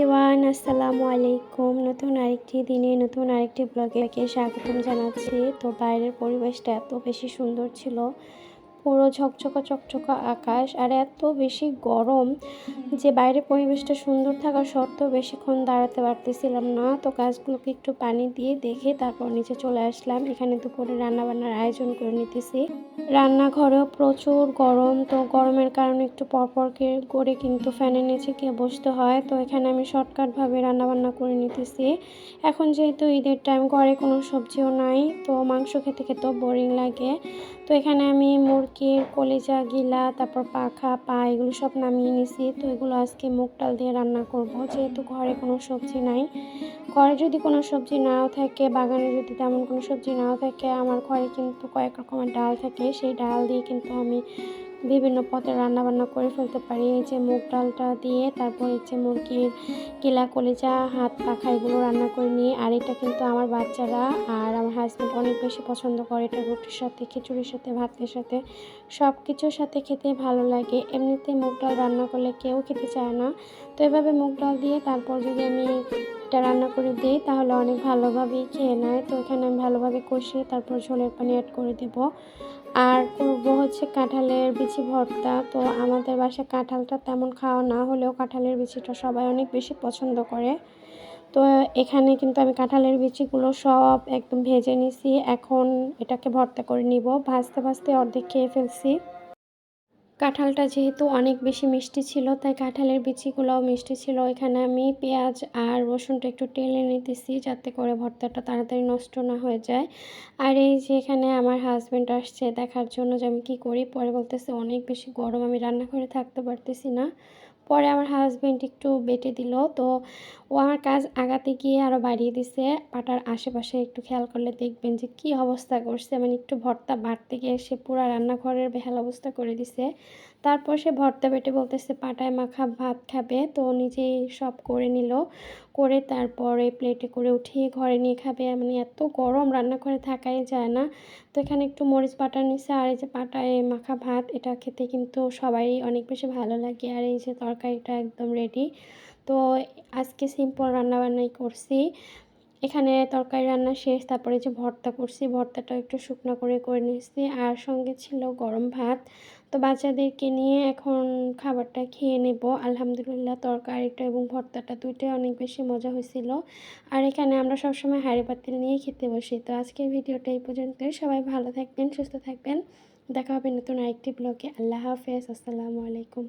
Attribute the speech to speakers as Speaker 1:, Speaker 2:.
Speaker 1: Everyone, আসসালামু আলাইকুম। নতুন আরেকটি দিনে, নতুন আরেকটি ব্লগে স্বাগতম জানাচ্ছি। তো বাইরের পরিবেশটা এত বেশি সুন্দর ছিল। পুরো ঝকঝকা চকচকা আকাশ আর এত বেশি গরম যে বাইরের পরিবেশটা সুন্দর থাকা সত্ত্বেও বেশিক্ষণ দাঁড়াতে পারতেছিলাম না। তো গাছগুলোকে একটু পানি দিয়ে দেখে তারপর নিচে চলে আসলাম। এখানে দুপুরে রান্নাবান্নার আয়োজন করে নিতেছি। রান্নাঘরেও প্রচুর গরম। তো গরমের কারণে একটু পরপর করে কিন্তু ফ্যানের নিচে গিয়ে বসতে হয়। তো এখানে আমি শর্টকাটভাবে রান্নাবান্না করে নিতেছি। এখন যেহেতু ঈদের টাইম ঘরে কোনো সবজিও নাই। তো মাংস খেতে খেতেও বোরিং লাগে। তো এখানে আমি মুরগির কলিজা, গিলা, তারপর পাখা, পা, এগুলো সব নামিয়ে নিছি। তো এগুলো আজকে মুগ ডাল দিয়ে রান্না করব। যেহেতু ঘরে কোনো সবজি নাই, ঘরে যদি কোনো সবজি নাও থাকে, বাগানে যদি তেমন কোনো সবজি নাও থাকে, আমার ঘরে কিন্তু কয়েক রকমের ডাল থাকে। সেই ডাল দিয়ে কিন্তু আমি বিভিন্ন পথে রান্নাবান্না করে ফেলতে পারি। এই যে মুগ ডালটা দিয়ে, তারপর যে মুরগির কিলা, কলিজা, হাত পাখা এগুলো রান্না করে নিই আর এটা কিন্তু আমার বাচ্চারা আর আমার হাজব্যান্ড অনেক বেশি পছন্দ করে এটা রুটির সাথে, খিচুড়ির সাথে, ভাতের সাথে। সব কিছুর সাথে খেতে ভালো লাগে। এমনিতে মুগ ডাল রান্না করলে কেউ খেতে চায় না। তো এভাবে মুগ ডাল দিয়ে তারপর যদি আমি এটা রান্না করে দিই, তাহলে অনেক ভালোভাবেই খেয়ে নেয়। তো এখানে আমি ভালোভাবে কষিয়ে তারপর ঝোলের পানি অ্যাড করে দেব। আর করব হচ্ছে কাঁঠালের বিচি ভর্তা। তো আমাদের বাসায় কাঁঠালটা তেমন খাওয়া না হলেও কাঁঠালের বিচিটা সবাই অনেক বেশি পছন্দ করে। তো এখানে কিন্তু আমি কাঁঠালের বিচিগুলো সব একদম ভেজে নিছি। এখন এটাকে ভর্তা করে নিব। ভাজতে ভাজতে অর্ধেক খেয়ে ফেলছি। কাঁঠালটা যেহেতু অনেক বেশি মিষ্টি ছিল, তাই কাঁঠালের বিচিগুলোও মিষ্টি ছিল। এখানে আমি পেঁয়াজ আর রসুনটা একটু টেলে নিতেছি যাতে করে ভর্তাটা তাড়াতাড়ি নষ্ট না হয়ে যায়। আর এই যে এখানে আমার হাজব্যান্ড আসছে দেখার জন্য যে আমি কী করি, পরে বলতেছে অনেক বেশি গরম, আমি রান্না করে থাকতে পারতেছি না। পরে আমার হাজব্যান্ড একটু বেটে দিল। তো ও আমার কাজ আগাতে গিয়ে আরও বাড়িয়ে দিছে। পাটার আশেপাশে একটু খেয়াল করলে দেখবেন যে কি অবস্থা করছে। মানে একটু ভর্তা বাড়তে গিয়ে সে পুরো রান্নাঘরের বেহাল অবস্থা করে দিছে। তারপর সে ভর্তা বেটে বলতেছে, পাটায় মাখা ভাত খাবে। তো নিজেই সব করে নিল। করে তারপরে প্লেটে করে উঠিয়ে ঘরে নিয়ে খাবে। মানে এত গরম রান্না করে থাকাই যায় না। তো এখানে একটু মরিচ বাটা নিছে, আর এই যে পাটায় মাখা ভাত, এটা খেতে কিন্তু সবাই অনেক বেশি ভালো লাগে। আর এই যে তরকারিটা একদম রেডি তো আজকে সিম্পল রান্নাবান্নাই করছি। এখানে তরকারি রান্না শেষ, তারপরে যে ভর্তা করছি ভর্তাটা একটু শুকনো করে করে নিয়েছি। আর সঙ্গে ছিল গরম ভাত। তো বাচ্চাদেরকে নিয়ে এখন খাবারটা খেয়ে নেব। আলহামদুলিল্লাহ, তরকারিটা এবং ভর্তাটা দুইটাই অনেক বেশি মজা হয়েছিল। আর এখানে আমরা সবসময় হাঁড়ি পাতিল নিয়ে খেতে বসি। তো আজকের ভিডিওটা এই পর্যন্তই। সবাই ভালো থাকবেন, সুস্থ থাকবেন। দেখা হবে নতুন আরেকটি ব্লগে। আল্লাহ হাফেজ। আসসালামু আলাইকুম।